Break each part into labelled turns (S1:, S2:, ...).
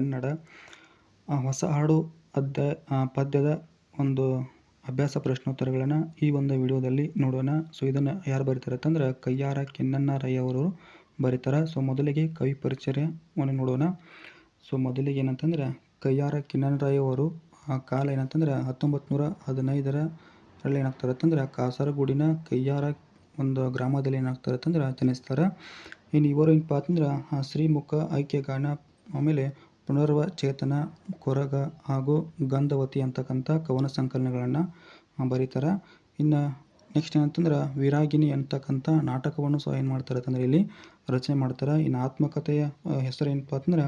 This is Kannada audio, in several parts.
S1: ಕನ್ನಡ ಹೊಸ ಹಾಡು ಅದ್ದ ಪದ್ಯದ ಒಂದು ಅಭ್ಯಾಸ ಪ್ರಶ್ನೋತ್ತರಗಳನ್ನು ಈ ಒಂದು ವಿಡಿಯೋದಲ್ಲಿ ನೋಡೋಣ. ಸೊ ಇದನ್ನು ಯಾರು ಬರೀತಾರೆ ಅಂತಂದ್ರೆ ಕೈಯಾರ ಕಿನ್ನಣ್ಣ ರೈ ಅವರು ಬರೀತಾರೆ. ಸೊ ಮೊದಲಿಗೆ ಕವಿ ಪರಿಚಯವನ್ನು ನೋಡೋಣ. ಸೊ ಮೊದಲಿಗೆ ಏನಂತಂದ್ರೆ ಕೈಯಾರ ಕಿನ್ನಣ್ಣ ರೈ ಅವರು ಕಾಲ ಏನಂತಂದ್ರೆ ಹತ್ತೊಂಬತ್ತು ನೂರ ಹದಿನೈದರಲ್ಲಿ ಏನಾಗ್ತಾರೆ ಅಂತಂದ್ರೆ ಕಾಸರಗೋಡಿನ ಕೈಯಾರ ಒಂದು ಗ್ರಾಮದಲ್ಲಿ ಏನಾಗ್ತಾರೆ ಅಂತಂದ್ರೆ ಜನಿಸ್ತಾರೆ. ಇನ್ನು ಇವರು ಏನಪ್ಪ ಅಂತಂದ್ರೆ ಶ್ರೀಮುಖ ಐಕ್ಯಗಾನ ಆಮೇಲೆ ಪುನರ್ವಚೇತನ ಕೊರಗ ಹಾಗೂ ಗಂಧವತಿ ಅಂತಕ್ಕಂಥ ಕವನ ಸಂಕಲನಗಳನ್ನು ಬರೀತಾರೆ. ಇನ್ನು ನೆಕ್ಸ್ಟ್ ಏನಂತಂದ್ರೆ ವಿರಾಗಿನಿ ಅಂತಕ್ಕಂಥ ನಾಟಕವನ್ನು ಸಹ ಏನು ಮಾಡ್ತಾರೆ ಅಂತಂದ್ರೆ ಇಲ್ಲಿ ರಚನೆ ಮಾಡ್ತಾರೆ. ಇನ್ನು ಆತ್ಮಕಥೆಯ ಹೆಸರು ಏನಪ್ಪ ಅಂತಂದ್ರೆ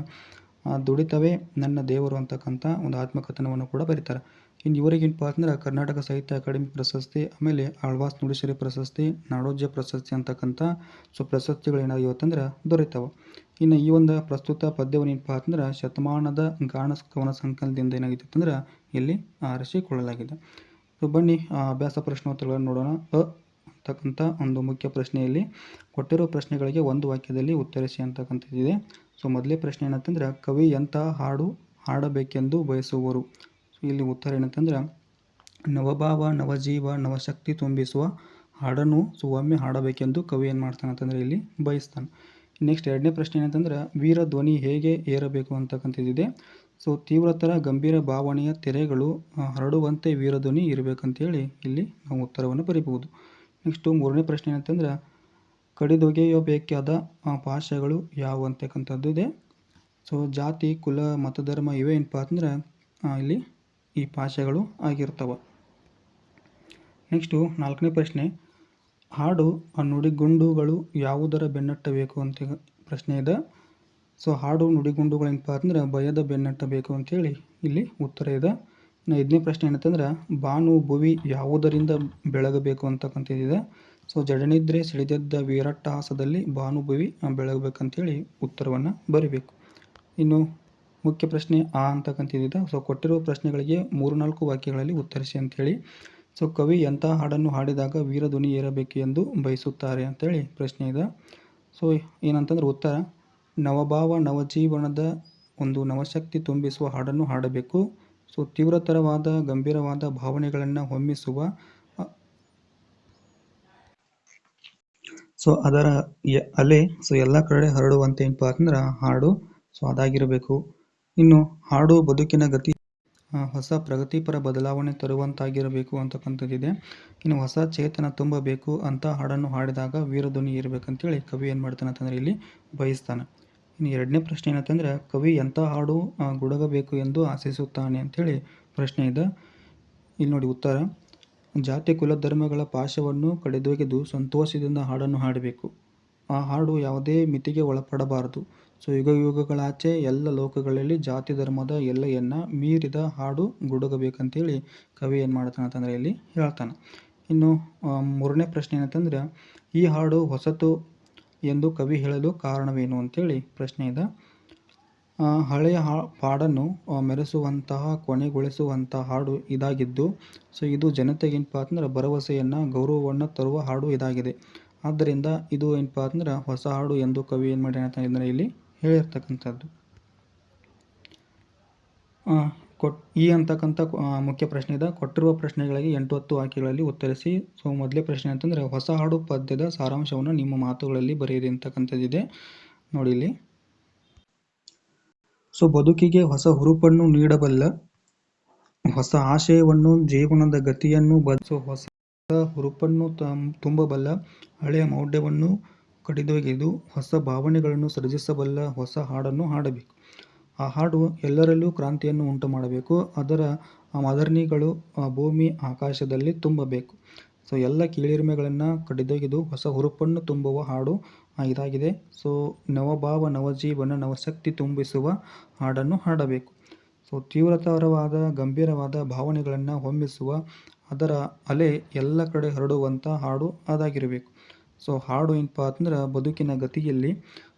S1: ದುಡಿತವೆ ನನ್ನ ದೇವರು ಅಂತಕ್ಕಂಥ ಒಂದು ಆತ್ಮಕಥನವನ್ನು ಕೂಡ ಬರೀತಾರೆ. ಇನ್ನು ಇವರಿಗೇನಪ್ಪ ಅಂತಂದ್ರೆ ಕರ್ನಾಟಕ ಸಾಹಿತ್ಯ ಅಕಾಡೆಮಿ ಪ್ರಶಸ್ತಿ, ಆಮೇಲೆ ಆಳ್ವಾಸ್ ನುಡಿಸಿರಿ ಪ್ರಶಸ್ತಿ, ನಾಡೋಜ ಪ್ರಶಸ್ತಿ ಅಂತಕ್ಕಂಥ ಸೊ ಪ್ರಶಸ್ತಿಗಳು ಅಂತಂದ್ರೆ ದೊರೆತಾವೆ. ಇನ್ನು ಈ ಒಂದು ಪ್ರಸ್ತುತ ಪದ್ಯವನ್ನು ಏನಪ್ಪ ಅಂತಂದ್ರೆ ಶತಮಾನದ ಗಾಣ ಕವನ ಸಂಕಲನದಿಂದ ಏನಾಗಿದೆ ಅಂತಂದ್ರೆ ಇಲ್ಲಿ ಆರಿಸಿಕೊಳ್ಳಲಾಗಿದೆ. ಸೊ ಬನ್ನಿ ಅಭ್ಯಾಸ ಪ್ರಶ್ನೋತ್ತರಗಳನ್ನು ನೋಡೋಣ. ಅ ಅಂತಕ್ಕಂಥ ಒಂದು ಮುಖ್ಯ ಪ್ರಶ್ನೆಯಲ್ಲಿ ಕೊಟ್ಟಿರೋ ಪ್ರಶ್ನೆಗಳಿಗೆ ಒಂದು ವಾಕ್ಯದಲ್ಲಿ ಉತ್ತರಿಸಿ ಅಂತಕ್ಕಂಥದ್ದಿದೆ ಸೊ ಮೊದಲೇ ಪ್ರಶ್ನೆ ಏನಂತಂದ್ರೆ, ಕವಿ ಎಂತಹ ಹಾಡು ಹಾಡಬೇಕೆಂದು ಬಯಸುವರು? ಇಲ್ಲಿ ಉತ್ತರ ಏನಂತಂದ್ರೆ, ನವಭಾವ, ನವಜೀವ, ನವಶಕ್ತಿ ತುಂಬಿಸುವ ಹಾಡನ್ನು ಸೊ ಒಮ್ಮೆ ಹಾಡಬೇಕೆಂದು ಕವಿ ಏನು ಮಾಡ್ತಾನೆ ಅಂತಂದ್ರೆ ಇಲ್ಲಿ ಬಯಸ್ತಾನೆ. ನೆಕ್ಸ್ಟ್ ಎರಡನೇ ಪ್ರಶ್ನೆ ಏನಂತಂದ್ರೆ, ವೀರ ಧ್ವನಿ ಹೇಗೆ ಏರಬೇಕು ಅಂತಕ್ಕಂಥದ್ದಿದೆ. ಸೊ ತೀವ್ರತರ ಗಂಭೀರ ಭಾವನೆಯ ತೆರೆಗಳು ಹರಡುವಂತೆ ವೀರಧ್ವನಿ ಇರಬೇಕಂತೇಳಿ ಇಲ್ಲಿ ನಾವು ಉತ್ತರವನ್ನು ಬರೀಬಹುದು. ನೆಕ್ಸ್ಟು ಮೂರನೇ ಪ್ರಶ್ನೆ ಏನಂತಂದ್ರೆ, ಕಡಿದೊಗೆಯಬೇಕಾದ ಪಾಶಗಳು ಯಾವ ಅಂತಕ್ಕಂಥದ್ದು ಇದೆ ಸೊ ಜಾತಿ, ಕುಲ, ಮತಧರ್ಮ ಇವೇ ಏನಪ್ಪ ಅಂತಂದ್ರೆ ಇಲ್ಲಿ ಈ ಪಾಶಗಳು ಆಗಿರ್ತವೆ. ನೆಕ್ಸ್ಟು ನಾಲ್ಕನೇ ಪ್ರಶ್ನೆ ಹಾಡು ಆ ನುಡಿಗುಂಡುಗಳು ಯಾವುದರ ಬೆನ್ನಟ್ಟಬೇಕು ಅಂತ ಪ್ರಶ್ನೆ ಇದೆ. ಸೊ ಹಾಡು, ನುಡಿಗುಂಡುಗಳು ಏನಪ್ಪ ಅಂದ್ರೆ ಭಯದ ಬೆನ್ನಟ್ಟಬೇಕು ಅಂತೇಳಿ ಇಲ್ಲಿ ಉತ್ತರ ಇದೆ. ಇನ್ನು ಐದನೇ ಪ್ರಶ್ನೆ ಏನಂತಂದ್ರೆ ಬಾನು, ಭುವಿ ಯಾವುದರಿಂದ ಬೆಳಗಬೇಕು ಅಂತಕ್ಕಂಥದ್ದಿದೆ. ಸೊ ಜಡನಿದ್ರೆ ಸಿಡಿದೆದ್ದ ವೀರಟ್ಟಹಾಸದಲ್ಲಿ ಭಾನುಭುವಿ ಬೆಳಗಬೇಕಂತೇಳಿ ಉತ್ತರವನ್ನು ಬರಿಬೇಕು. ಇನ್ನು ಮುಖ್ಯ ಪ್ರಶ್ನೆ ಆ ಅಂತಕ್ಕಂಥದ್ದಿದೆ. ಸೊ ಕೊಟ್ಟಿರುವ ಪ್ರಶ್ನೆಗಳಿಗೆ ಮೂರು ನಾಲ್ಕು ವಾಕ್ಯಗಳಲ್ಲಿ ಉತ್ತರಿಸಿ ಅಂತೇಳಿ ಸೊ ಕವಿ ಎಂಥ ಹಾಡನ್ನು ಹಾಡಿದಾಗ ವೀರಧ್ವನಿ ಏರಬೇಕು ಎಂದು ಬಯಸುತ್ತಾರೆ ಅಂತೇಳಿ ಪ್ರಶ್ನೆ ಇದೆ. ಸೊ, ಏನಂತಂದ್ರೆ ಉತ್ತರ, ನವಭಾವ ನವಜೀವನದ ಒಂದು ನವಶಕ್ತಿ ತುಂಬಿಸುವ ಹಾಡನ್ನು ಹಾಡಬೇಕು. ಸೊ, ತೀವ್ರತರವಾದ, ಗಂಭೀರವಾದ ಭಾವನೆಗಳನ್ನು ಹೊಮ್ಮಿಸುವ ಸೊ, ಅದರ ಅಲೆ, ಸೊ, ಎಲ್ಲ ಕಡೆ ಹರಡುವಂತೆ ಏನಪ್ಪ ಅಂತಂದ್ರೆ ಹಾಡು, ಸೊ, ಅದಾಗಿರಬೇಕು. ಇನ್ನು ಹಾಡು ಬದುಕಿನ ಗತಿ ಹೊಸ ಪ್ರಗತಿಪರ ಬದಲಾವಣೆ ತರುವಂತಾಗಿರಬೇಕು ಅಂತಕ್ಕಂಥದ್ದಿದೆ ಇನ್ನು ಹೊಸ ಚೇತನ ತುಂಬಬೇಕು ಅಂತ ಹಾಡನ್ನು ಹಾಡಿದಾಗ ವೀರಧ್ವನಿ ಇರಬೇಕಂತೇಳಿ ಕವಿ ಏನು ಮಾಡ್ತಾನೆ ಅಂತಂದರೆ ಇಲ್ಲಿ ಬಯಸ್ತಾನೆ. ಇನ್ನು ಎರಡನೇ ಪ್ರಶ್ನೆ ಏನಂತಂದರೆ, ಕವಿ ಎಂಥ ಹಾಡು ಗುಡಗಬೇಕು ಎಂದು ಆಶಿಸುತ್ತಾನೆ ಅಂಥೇಳಿ ಪ್ರಶ್ನೆ ಇದೆ. ಇಲ್ಲಿ ನೋಡಿ ಉತ್ತರ. ಜಾತಿ ಕುಲ ಧರ್ಮಗಳ ಪಾಶವನ್ನು ಕಡೆದೊಗೆದು ಸಂತೋಷದಿಂದ ಹಾಡನ್ನು ಹಾಡಬೇಕು. ಆ ಹಾಡು ಯಾವುದೇ ಮಿತಿಗೆ ಒಳಪಡಬಾರದು. ಸೊ ಯುಗ ಯುಗಗಳಾಚೆ ಎಲ್ಲ ಲೋಕಗಳಲ್ಲಿ ಜಾತಿ ಧರ್ಮದ ಎಲ್ಲೆಯನ್ನು ಮೀರಿದ ಹಾಡು ಗುಡುಗಬೇಕಂತೇಳಿ ಕವಿ ಏನು ಮಾಡ್ತಾನೆ ಅಂತಂದರೆ ಇಲ್ಲಿ ಹೇಳ್ತಾನೆ. ಇನ್ನು ಮೂರನೇ ಪ್ರಶ್ನೆ ಏನಂತಂದ್ರೆ ಈ ಹಾಡು ಹೊಸತು ಎಂದು ಕವಿ ಹೇಳಲು ಕಾರಣವೇನು ಅಂತೇಳಿ ಪ್ರಶ್ನೆ ಇದೆ. ಹಳೆಯ ಹಾ ಹಾಡನ್ನು ಆ, ಮೆರೆಸುವಂತಹ ಕೊನೆಗೊಳಿಸುವಂತಹ ಹಾಡು ಇದಾಗಿದ್ದು ಸೊ ಇದು ಜನತೆಗೆ ಏನಪ್ಪ ಅಂತಂದ್ರೆ ಭರವಸೆಯನ್ನು ಗೌರವವನ್ನು ತರುವ ಹಾಡು ಇದಾಗಿದೆ. ಆದ್ದರಿಂದ ಇದು ಏನಪ್ಪ ಅಂದ್ರೆ ಹೊಸ ಹಾಡು ಎಂದು ಕವಿ ಏನು ಮಾಡ್ಯಾನ ಅಂದರೆ ಇಲ್ಲಿ ಹೇಳಿರ್ತಕ್ಕಂಥದ್ದು. ಕೊಟ್, ಈ ಅಂತಕ್ಕಂಥ ಮುಖ್ಯ ಪ್ರಶ್ನೆ ಇದೆ. ಕೊಟ್ಟಿರುವ ಪ್ರಶ್ನೆಗಳಿಗೆ ಎಂಟು ಹತ್ತು ವಾಕ್ಯಗಳಲ್ಲಿ ಉತ್ತರಿಸಿ ಸೊ ಮೊದಲೇ ಪ್ರಶ್ನೆ ಅಂತಂದರೆ ಹೊಸ ಹಾಡು ಪದ್ಯದ ಸಾರಾಂಶವನ್ನು ನಿಮ್ಮ ಮಾತುಗಳಲ್ಲಿ ಬರೆಯಿರಿ ಅಂತಕ್ಕಂಥದ್ದಿದೆ. ನೋಡಿ ಇಲ್ಲಿ. ಸೊ, ಬದುಕಿಗೆ ಹೊಸ ಹುರುಪನ್ನು ನೀಡಬಲ್ಲ, ಹೊಸ ಆಶಯವನ್ನು, ಜೀವನದ ಗತಿಯನ್ನು ಬದಲಿಸೋ ಹೊಸ ಹುರುಪನ್ನು ತುಂಬಬಲ್ಲ ಹಳೆಯ ಮೌಢ್ಯವನ್ನು ಕಡಿದೊಗೆದು ಹೊಸ ಭಾವನೆಗಳನ್ನು ಸೃಜಿಸಬಲ್ಲ ಹೊಸ ಹಾಡನ್ನು ಹಾಡಬೇಕು. ಆ ಹಾಡು ಎಲ್ಲರಲ್ಲೂ ಕ್ರಾಂತಿಯನ್ನು ಉಂಟು ಮಾಡಬೇಕು ಅದರ ಮಾದರ್ನಿಗಳು ಭೂಮಿ ಆಕಾಶದಲ್ಲಿ ತುಂಬಬೇಕು. ಸೊ, ಎಲ್ಲ ಕೀಳಿರಿಮೆಗಳನ್ನು ಕಡಿದೊಗೆದು ಹೊಸ ಹುರುಪನ್ನು ತುಂಬುವ ಹಾಡು ಇದಾಗಿದೆ. ಸೊ, ನವಭಾವ, ನವಜೀವನ, ನವಶಕ್ತಿ ತುಂಬಿಸುವ ಹಾಡನ್ನು ಹಾಡಬೇಕು. ಸೊ, ತೀವ್ರತರವಾದ, ಗಂಭೀರವಾದ ಭಾವನೆಗಳನ್ನು ಹೊಮ್ಮಿಸುವ ಅದರ ಅಲೆ ಎಲ್ಲ ಕಡೆ ಹರಡುವಂಥ ಹಾಡು ಅದಾಗಿರಬೇಕು. ಸೊ, ಹಾಡು ಏನಪ್ಪ ಅಂತಂದ್ರೆ ಬದುಕಿನ ಗತಿಯಲ್ಲಿ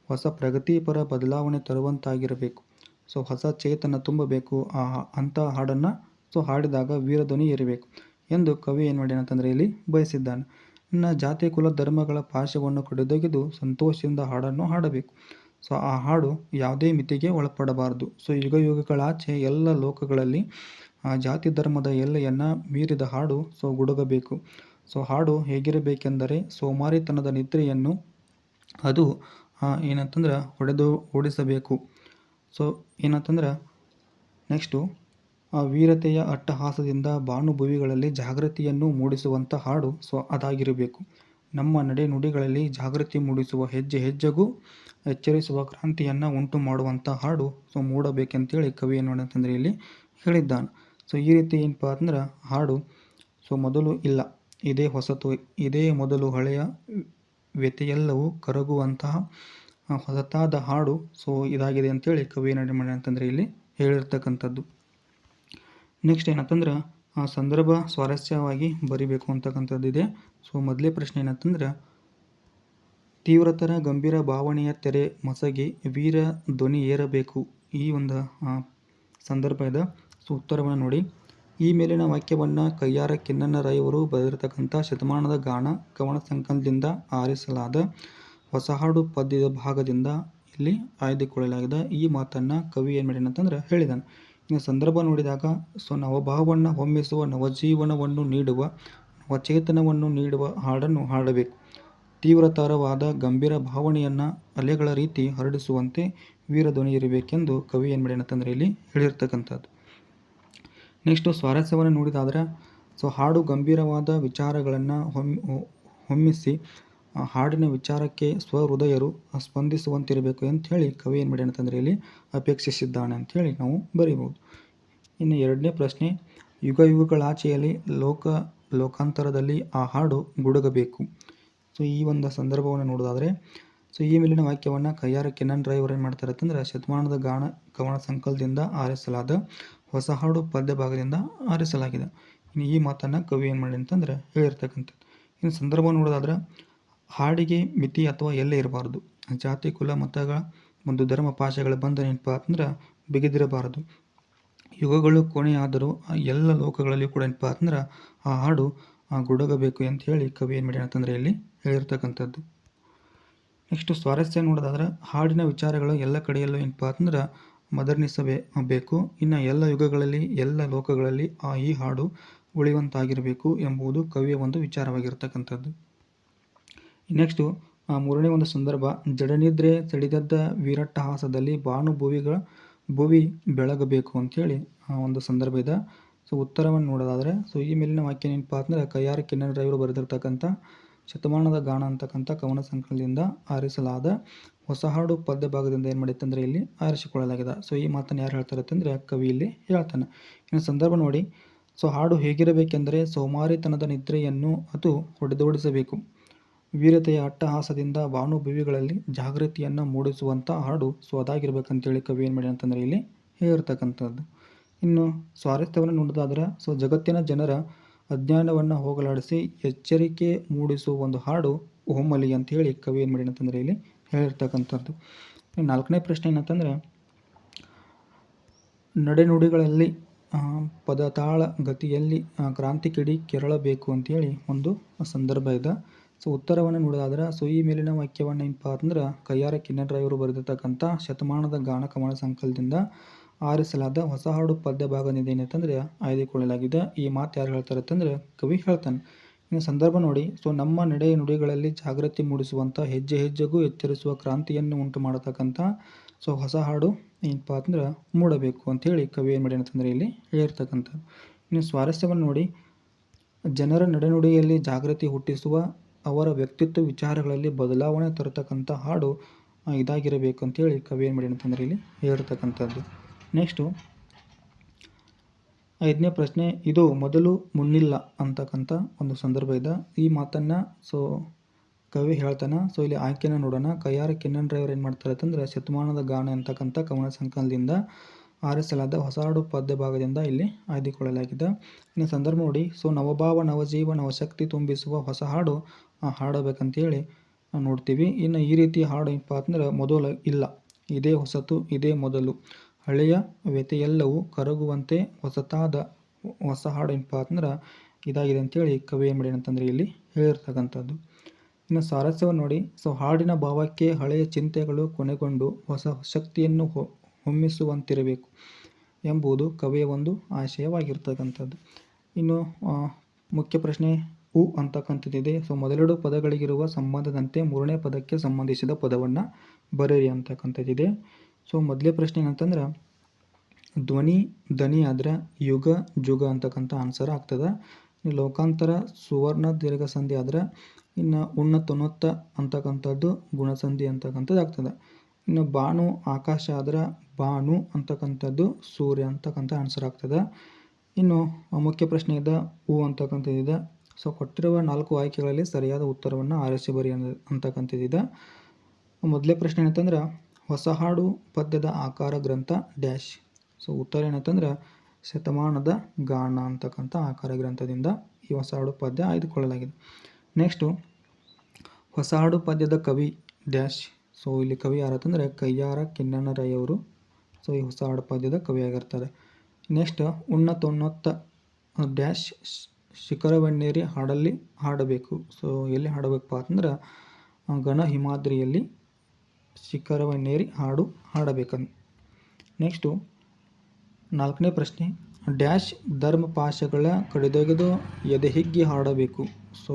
S1: ಹೊಸ ಪ್ರಗತಿಪರ ಬದಲಾವಣೆ ತರುವಂತಾಗಿರಬೇಕು. ಸೊ, ಹೊಸ ಚೇತನ ತುಂಬಬೇಕು ಆ ಅಂಥ ಹಾಡನ್ನು. ಸೊ, ಹಾಡಿದಾಗ ವೀರಧ್ವನಿ ಇರಬೇಕು ಎಂದು ಕವಿ ಏನು ಅಂತಂದರೆ ಇಲ್ಲಿ ಬಯಸಿದ್ದಾನೆ. ನನ್ನ ಜಾತಿ, ಕುಲ, ಧರ್ಮಗಳ ಪಾಶವನ್ನು ಕಡಿದೊಗೆದು ಸಂತೋಷದಿಂದ ಹಾಡನ್ನು ಹಾಡಬೇಕು. ಸೊ, ಆ ಹಾಡು ಯಾವುದೇ ಮಿತಿಗೆ ಒಳಪಡಬಾರದು. ಸೊ ಯುಗ ಯುಗಗಳಾಚೆ ಎಲ್ಲ ಲೋಕಗಳಲ್ಲಿ ಆ ಜಾತಿ ಧರ್ಮದ ಎಲ್ಲೆಯನ್ನು ಮೀರಿದ ಹಾಡು ಸೊ ಗುಡುಗಬೇಕು. ಸೊ ಹಾಡು ಹೇಗಿರಬೇಕೆಂದರೆ ಸೋಮಾರಿತನದ ನಿದ್ರೆಯನ್ನು ಅದು ಏನಂತಂದ್ರೆ ಹೊಡೆದು ಓಡಿಸಬೇಕು. ಸೊ ಏನಂತಂದ್ರೆ ನೆಕ್ಸ್ಟು, ಆ ವೀರತೆಯ ಅಟ್ಟಹಾಸದಿಂದ ಭಾನುಭವಿಗಳಲ್ಲಿ ಜಾಗೃತಿಯನ್ನು ಮೂಡಿಸುವಂಥ ಹಾಡು ಸೊ ಅದಾಗಿರಬೇಕು. ನಮ್ಮ ನಡೆ ನುಡಿಗಳಲ್ಲಿ ಜಾಗೃತಿ ಮೂಡಿಸುವ ಹೆಜ್ಜೆ ಹೆಜ್ಜೆಗೂ ಎಚ್ಚರಿಸುವ ಕ್ರಾಂತಿಯನ್ನು ಉಂಟು ಮಾಡುವಂಥ ಹಾಡು ಸೊ ಮೂಡಬೇಕಂತೇಳಿ ಕವಿ ಏನು ಮಾಡಿದಂತಂದ್ರೆ ಇಲ್ಲಿ ಹೇಳಿದ್ದಾನೆ. ಸೊ ಈ ರೀತಿ ಏನಪ್ಪ ಅಂದ್ರೆ ಹಾಡು, ಸೊ ಮೊದಲು ಇಲ್ಲ. ಇದೇ ಹೊಸತು, ಇದೇ ಮೊದಲು ಹಳೆಯ ವ್ಯತೆಯೆಲ್ಲವೂ ಕರಗುವಂತಹ ಹೊಸತಾದ ಹಾಡು, ಸೊ ಇದಾಗಿದೆ ಅಂತೇಳಿ ಕವಿ ಮಾಡಿ ಅಂತಂದರೆ ಇಲ್ಲಿ ಹೇಳಿರ್ತಕ್ಕಂಥದ್ದು. ನೆಕ್ಸ್ಟ್ ಏನಂತಂದ್ರೆ, ಆ, ಸಂದರ್ಭ ಸ್ವಾರಸ್ಯವಾಗಿ ಬರಿಬೇಕು ಅಂತಕ್ಕಂಥದ್ದಿದೆ. ಸೊ ಮೊದಲೇ ಪ್ರಶ್ನೆ ಏನಂತಂದ್ರೆ, ತೀವ್ರತರ ಗಂಭೀರ ಭಾವನೆಯ ತೆರೆ ಮಸಗಿ, ವೀರ ಧ್ವನಿ ಏರಬೇಕು. ಈ ಒಂದು ಸಂದರ್ಭ ಇದೆ. ಸೊ ಉತ್ತರವನ್ನು ನೋಡಿ. ಈ ಮೇಲಿನ ವಾಕ್ಯವನ್ನು ಕೈಯಾರ ಕಿನ್ನಣ್ಣರಾಯವರು ಬರೆದಿರತಕ್ಕಂಥ ಶತಮಾನದ ಗಾಣ ಕವನ ಸಂಕಲನದಿಂದ ಆರಿಸಲಾದ ಹೊಸಹಾಡು ಪದ್ಯದ ಭಾಗದಿಂದ ಇಲ್ಲಿ ಆಯ್ದುಕೊಳ್ಳಲಾಗಿದೆ. ಈ ಮಾತನ್ನು ಕವಿ ಏನು ಮಾಡಿದ ಅಂತಂದ್ರೆ ಹೇಳಿದಾನೆ ಇನ್ನು ಸಂದರ್ಭ ನೋಡಿದಾಗ, ಸೊ ನವಭಾವವನ್ನು ಹೊಮ್ಮಿಸುವ, ನವಜೀವನವನ್ನು ನೀಡುವ, ನವಚೇತನವನ್ನು ನೀಡುವ ಹಾಡನ್ನು ಹಾಡಬೇಕು. ತೀವ್ರತರವಾದ ಗಂಭೀರ ಭಾವನೆಯನ್ನು ಅಲೆಗಳ ರೀತಿ ಹರಡಿಸುವಂತೆ ವೀರಧ್ವನಿ ಇರಬೇಕೆಂದು ಕವಿ ಏನು ಮಾಡಿ ಅಂತಂದರೆ ಇಲ್ಲಿ ಹೇಳಿರ್ತಕ್ಕಂಥದ್ದು. ನೆಕ್ಸ್ಟು ಸ್ವಾರಸ್ಯವನ್ನು ನೋಡಿದಾದರೆ, ಸೊ ಹಾಡು ಗಂಭೀರವಾದ ವಿಚಾರಗಳನ್ನು ಹೊಮ್ಮಿಸಿ ಹಾಡಿನ ವಿಚಾರಕ್ಕೆ ಸ್ವಹೃದಯರು ಸ್ಪಂದಿಸುವಂತಿರಬೇಕು ಅಂತ ಹೇಳಿ ಕವಿ ಏನು ಮಾಡ್ಯಾನ ಅಂತಂದರೆ ಇಲ್ಲಿ ಅಪೇಕ್ಷಿಸಿದ್ದಾನೆ ಅಂಥೇಳಿ ನಾವು ಬರೀಬೋದು. ಇನ್ನು ಎರಡನೇ ಪ್ರಶ್ನೆ, ಯುಗ ಯುಗಗಳಾಚೆಯಲ್ಲಿ ಲೋಕ, ಲೋಕಾಂತರದಲ್ಲಿ ಆ ಹಾಡು ಗುಡುಗಬೇಕು. ಸೊ ಈ ಒಂದು ಸಂದರ್ಭವನ್ನು ನೋಡೋದಾದರೆ, ಸೊ ಈ ಮೇಲಿನ ವಾಕ್ಯವನ್ನು ಕೈಯಾರ ಕೆನನ್ ಡ್ರೈವರ್ ಏನು ಮಾಡ್ತಾರೆ ಅಂತಂದರೆ ಶತಮಾನದ ಗಾನ ಕವನ ಸಂಕಲದಿಂದ ಆರಿಸಲಾದ ಹೊಸ ಹಾಡು ಪದ್ಯ ಭಾಗದಿಂದ ಆರಿಸಲಾಗಿದೆ. ಇನ್ನು ಈ ಮಾತನ್ನು ಕವಿ ಏನು ಮಾಡಿ ಅಂತಂದರೆ ಹೇಳಿರ್ತಕ್ಕಂಥದ್ದು. ಇನ್ನು ಸಂದರ್ಭ ನೋಡೋದಾದ್ರೆ, ಹಾಡಿಗೆ ಮಿತಿ ಅಥವಾ ಎಲ್ಲೇ ಇರಬಾರ್ದು. ಜಾತಿ, ಕುಲ, ಮತಗಳ ಒಂದು ಧರ್ಮ, ಭಾಷೆಗಳ ನೆನಪು ಅಂದ್ರೆ ಬಿಗಿದಿರಬಾರದು. ಯುಗಗಳು ಕೊನೆಯಾದರೂ ಎಲ್ಲ ಲೋಕಗಳಲ್ಲಿ ಕೂಡ ಏನಪ್ಪ ಅಂದ್ರೆ ಆ ಹಾಡು ಗುಡಗಬೇಕು ಅಂತ ಹೇಳಿ ಕವಿ ಏನು ಮಾಡ್ಯಾನ ಅಂತಂದರೆ ಇಲ್ಲಿ ಹೇಳಿರ್ತಕ್ಕಂಥದ್ದು. ನೆಕ್ಸ್ಟ್ ಸ್ವಾರಸ್ಯ ನೋಡೋದಾದ್ರೆ, ಹಾಡಿನ ವಿಚಾರಗಳು ಎಲ್ಲ ಕಡೆಯಲ್ಲೂ ಏನಪ್ಪ ಅಂದ್ರೆ ಮದರ್ನಿಸಬೇ ಬೇಕು. ಇನ್ನು ಎಲ್ಲ ಯುಗಗಳಲ್ಲಿ, ಎಲ್ಲ ಲೋಕಗಳಲ್ಲಿ ಆ ಈ ಹಾಡು ಉಳಿಯುವಂತಾಗಿರಬೇಕು ಎಂಬುದು ಕವಿಯ ಒಂದು ವಿಚಾರವಾಗಿರತಕ್ಕಂಥದ್ದು. ನೆಕ್ಸ್ಟು ಮೂರನೇ ಒಂದು ಸಂದರ್ಭ. ಜಡನಿದ್ರೆ ಸಡಿದದ್ದ ವೀರಟ್ಟಹಾಸದಲ್ಲಿ ಭಾನು ಭುವಿಗಳ ಭುವಿ ಬೆಳಗಬೇಕು ಅಂಥೇಳಿ ಒಂದು ಸಂದರ್ಭ ಇದೆ. ಸೊ ಉತ್ತರವನ್ನು ನೋಡೋದಾದರೆ ಸೊ ಈ ಮೇಲಿನ ವಾಕ್ಯ ಏನಪ್ಪ ಅಂದರೆ ಕೈಯಾರ ಕಿನ್ನರರಾಯರು ಬರೆದಿರ್ತಕ್ಕಂಥ ಶತಮಾನದ ಗಾಣ ಅಂತಕ್ಕಂಥ ಕವನ ಸಂಕಲನದಿಂದ ಆರಿಸಲಾದ ಹೊಸ ಹಾಡು ಪದ್ಯ ಭಾಗದಿಂದ ಏನು ಮಾಡಿತ್ತು ಅಂದರೆ ಇಲ್ಲಿ ಆರಿಸಿಕೊಳ್ಳಲಾಗಿದೆ. ಸೊ ಈ ಮಾತನ್ನು ಯಾರು ಹೇಳ್ತಾರೆ ಅಂತಂದರೆ ಕವಿ ಇಲ್ಲಿ ಹೇಳ್ತಾನೆ. ಇನ್ನು ಸಂದರ್ಭ ನೋಡಿ. ಸೊ ಹಾಡು ಹೇಗಿರಬೇಕೆಂದರೆ ಸೋಮಾರಿತನದ ನಿದ್ರೆಯನ್ನು ಅದು ಹೊಡೆದೋಡಿಸಬೇಕು. ವೀರತೆಯ ಅಟ್ಟಹಾಸದಿಂದ ಭಾನುಭವಿಗಳಲ್ಲಿ ಜಾಗೃತಿಯನ್ನು ಮೂಡಿಸುವಂಥ ಹಾಡು ಸೊ ಅದಾಗಿರ್ಬೇಕಂತೇಳಿ ಕವಿ ಏನು ಮಾಡಿ ಅಂತಂದರೆ ಇಲ್ಲಿ ಹೇಳಿರ್ತಕ್ಕಂಥದ್ದು ಇನ್ನು ಸ್ವಾರಸ್ಯವನ್ನು ನೋಡೋದಾದ್ರೆ ಸೊ ಜಗತ್ತಿನ ಜನರ ಅಜ್ಞಾನವನ್ನು ಹೋಗಲಾಡಿಸಿ ಎಚ್ಚರಿಕೆ ಮೂಡಿಸುವ ಒಂದು ಹಾಡು ಓಮಲಿ ಅಂತ ಹೇಳಿ ಕವಿ ಏನು ಮಾಡಿ ಅಂತಂದರೆ ಇಲ್ಲಿ ಹೇಳಿರ್ತಕ್ಕಂಥದ್ದು ನಾಲ್ಕನೇ ಪ್ರಶ್ನೆ ಏನಂತಂದ್ರೆ, ನಡೆನುಡಿಗಳಲ್ಲಿ ಪದತಾಳ ಗತಿಯಲ್ಲಿ ಕ್ರಾಂತಿ ಕಿಡಿ ಕೆರಳಬೇಕು ಅಂತೇಳಿ ಒಂದು ಸಂದರ್ಭ ಇದೆ. ಸೊ, ಉತ್ತರವನ್ನು ನೋಡೋದಾದ್ರೆ, ಸೊ, ಈ ಮೇಲಿನ ವಾಕ್ಯವನ್ನು ಏನಪ್ಪ ಅಂದ್ರೆ ಕೈಯಾರ ಕಿನ್ನಡ್ರಾಯವರು ಬರೆದಿರ್ತಕ್ಕಂಥ ಶತಮಾನದ ಗಾನ ಕಮಾಣ ಸಂಕಲದಿಂದ ಆರಿಸಲಾದ ಹೊಸ ಹಾಡು ಪದ್ಯ ಭಾಗದಿಂದ ಏನಂತಂದ್ರೆ, ಆಯ್ದುಕೊಳ್ಳಲಾಗಿದೆ. ಈ ಮಾತು ಯಾರು ಹೇಳ್ತಾರೆ ಅಂತಂದ್ರೆ, ಕವಿ ಹೇಳ್ತಾನೆ. ಇನ್ನು ಸಂದರ್ಭ ನೋಡಿ. ಸೊ, ನಮ್ಮ ನಡೆ ನುಡಿಗಳಲ್ಲಿ ಜಾಗೃತಿ ಮೂಡಿಸುವಂಥ, ಹೆಜ್ಜೆ ಹೆಜ್ಜೆಗೂ ಎಚ್ಚರಿಸುವ ಕ್ರಾಂತಿಯನ್ನು ಉಂಟು ಮಾಡತಕ್ಕಂಥ, ಸೊ, ಹೊಸ ಹಾಡು ಏನಪ್ಪ ಅಂದ್ರೆ, ಮೂಡಬೇಕು ಅಂಥೇಳಿ ಕವಿ ಏನು ಮಾಡಿ ಅಂತಂದರೆ ಇಲ್ಲಿ ಹೇಳಿರ್ತಕ್ಕಂಥ ಇನ್ನು ಸ್ವಾರಸ್ಯವನ್ನು ನೋಡಿ. ಜನರ ನಡೆನುಡಿಯಲ್ಲಿ ಜಾಗೃತಿ ಹುಟ್ಟಿಸುವ, ಅವರ ವ್ಯಕ್ತಿತ್ವ ವಿಚಾರಗಳಲ್ಲಿ ಬದಲಾವಣೆ ತರತಕ್ಕಂಥ ಹಾಡು ಇದಾಗಿರಬೇಕು ಅಂತೇಳಿ ಕವಿ ಏನು ಮಾಡಿ ಅಂತಂದರೆ ಇಲ್ಲಿ ಹೇಳಿರ್ತಕ್ಕಂಥದ್ದು. ನೆಕ್ಸ್ಟು ಐದನೇ ಪ್ರಶ್ನೆ, ಇದು ಮೊದಲು ಮುನ್ನಿಲ್ಲ ಅಂತಕ್ಕಂಥ ಒಂದು ಸಂದರ್ಭ ಇದೆ. ಈ ಮಾತನ್ನು ಸೊ, ಕವಿ ಹೇಳ್ತಾನೆ, ಸೊ, ಇಲ್ಲಿ ಆಯ್ಕೆನ ನೋಡೋಣ. ಕೈಯಾರ ಕಿನ್ನನ್ ಡ್ರೈವರ್ ಏನು ಮಾಡ್ತಾರೆ ಅಂತಂದರೆ, ಶತಮಾನದ ಗಾನ ಅಂತಕ್ಕಂಥ ಕವನ ಸಂಕಲನದಿಂದ ಆರಿಸಲಾದ ಹೊಸಾಡು ಪದ್ಯ ಭಾಗದಿಂದ ಇಲ್ಲಿ ಆಯ್ದುಕೊಳ್ಳಲಾಗಿದೆ. ಇನ್ನು ಸಂದರ್ಭ ನೋಡಿ. ಸೊ, ನವಭಾವ, ನವಜೀವ, ನವಶಕ್ತಿ ತುಂಬಿಸುವ ಹೊಸ ಹಾಡು ಹಾಡಬೇಕಂತೇಳಿ ನೋಡ್ತೀವಿ. ಇನ್ನು ಈ ರೀತಿ ಹಾಡು ಏನಪ್ಪ ಅಂತಂದ್ರೆ ಮೊದಲು ಇಲ್ಲ. ಇದೇ ಹೊಸತು, ಇದೇ ಮೊದಲು. ಹಳೆಯ ವ್ಯಥೆಯೆಲ್ಲವೂ ಕರಗುವಂತೆ ಹೊಸತಾದ ಹೊಸ ಹಾಡು ಏನಪ್ಪ ಇದಾಗಿದೆ ಅಂತೇಳಿ ಕವಿ ಏನು ಮಾಡಿ ಅಂತಂದರೆ ಇಲ್ಲಿ ಹೇಳಿರ್ತಕ್ಕಂಥದ್ದು. ಇನ್ನು ಸಾರಸ್ಯವನ್ನು ನೋಡಿ, ಸೊ ಹಾಡಿನ ಭಾವಕ್ಕೆ ಹಳೆಯ ಚಿಂತೆಗಳು ಕೊನೆಗೊಂಡು ಹೊಸ ಶಕ್ತಿಯನ್ನು ಹೊಮ್ಮಿಸುವಂತಿರಬೇಕು ಎಂಬುದು ಕವಿಯ ಒಂದು ಆಶಯವಾಗಿರ್ತಕ್ಕಂಥದ್ದು. ಇನ್ನು ಮುಖ್ಯ ಪ್ರಶ್ನೆ ಉ ಅಂತಕ್ಕಂಥದ್ದಿದೆ. ಸೊ ಮೊದಲೆರಡು ಪದಗಳಿಗಿರುವ ಸಂಬಂಧದಂತೆ ಮೂರನೇ ಪದಕ್ಕೆ ಸಂಬಂಧಿಸಿದ ಪದವನ್ನು ಬರೆಯಿರಿ ಅಂತಕ್ಕಂಥದ್ದಿದೆ. ಸೊ ಮೊದಲೇ ಪ್ರಶ್ನೆ ಏನಂತಂದ್ರೆ, ಧ್ವನಿ ದನಿ ಆದ್ರೆ ಯುಗ, ಜುಗ ಅಂತಕ್ಕಂಥ ಆನ್ಸರ್ ಆಗ್ತದೆ. ಲೋಕಾಂತರ, ಸುವರ್ಣ ದೀರ್ಘ ಸಂಧಿ ಆದ್ರೆ ಇನ್ನು ಉನ್ನತ ಉನ್ನತ ಅಂತಕ್ಕಂಥದ್ದು ಗುಣಸಂಧಿ ಅಂತಕ್ಕಂಥದ್ದು ಆಗ್ತದೆ. ಇನ್ನು ಬಾಣು, ಆಕಾಶ ಆದ್ರೆ ಬಾಣು ಅಂತಕ್ಕಂಥದ್ದು ಸೂರ್ಯ ಅಂತಕ್ಕಂಥ ಆನ್ಸರ್ ಆಗ್ತದೆ. ಇನ್ನು ಮುಖ್ಯ ಪ್ರಶ್ನೆ ಇದೆ, ಹೂ ಅಂತಕ್ಕಂಥದ್ದಿದೆ ಸೊ ಕೊಟ್ಟಿರುವ ನಾಲ್ಕು ಆಯ್ಕೆಗಳಲ್ಲಿ ಸರಿಯಾದ ಉತ್ತರವನ್ನು ಆರಿಸಿ ಬರಿ ಅಂತಕ್ಕಂಥದ್ದಿದೆ ಮೊದಲೇ ಪ್ರಶ್ನೆ ಏನಂತಂದ್ರೆ ಹೊಸ ಹಾಡು ಪದ್ಯದ ಆಕಾರ ಗ್ರಂಥ ಡ್ಯಾಶ್. ಸೊ, ಉತ್ತರ ಏನಂತಂದ್ರೆ ಶತಮಾನದ ಗಾಣ ಅಂತಕ್ಕಂಥ ಆಕಾರ ಗ್ರಂಥದಿಂದ ಈ ಹೊಸ ಹಾಡು ಪದ್ಯ ಆಯ್ದುಕೊಳ್ಳಲಾಗಿದೆ. ನೆಕ್ಸ್ಟು ಹೊಸ ಹಾಡು ಪದ್ಯದ ಕವಿ ಡ್ಯಾಶ್. ಸೊ, ಇಲ್ಲಿ ಕವಿ ಯಾರತ್ತಂದರೆ ಕೈಯಾರ ಕಿನ್ನಣ್ಣರಯ್ಯವರು ಸೊ, ಈ ಹೊಸ ಹಾಡು ಪದ್ಯದ ಕವಿಯಾಗಿರ್ತಾರೆ. ನೆಕ್ಸ್ಟ್ ಉನ್ನತೋನ್ನತ ಡ್ಯಾಶ್ ಶ್- ಶಿಖರವನ್ನೇರಿ ಹಾಡಲ್ಲಿ ಹಾಡಬೇಕು. ಸೊ, ಎಲ್ಲಿ ಹಾಡಬೇಕಪ್ಪ ಅಂತಂದ್ರೆ ಗಣ ಹಿಮಾದ್ರಿಯಲ್ಲಿ ಶಿಖರವನ್ನೇರಿ ಹಾಡು ಹಾಡಬೇಕಂದು. ನೆಕ್ಸ್ಟು ನಾಲ್ಕನೇ ಪ್ರಶ್ನೆ ಡ್ಯಾಶ್ ಧರ್ಮಪಾಶಗಳ ಕಡಿದೊಗೆದು ಎದೆ ಹಿಗ್ಗಿ ಹಾಡಬೇಕು. ಸೊ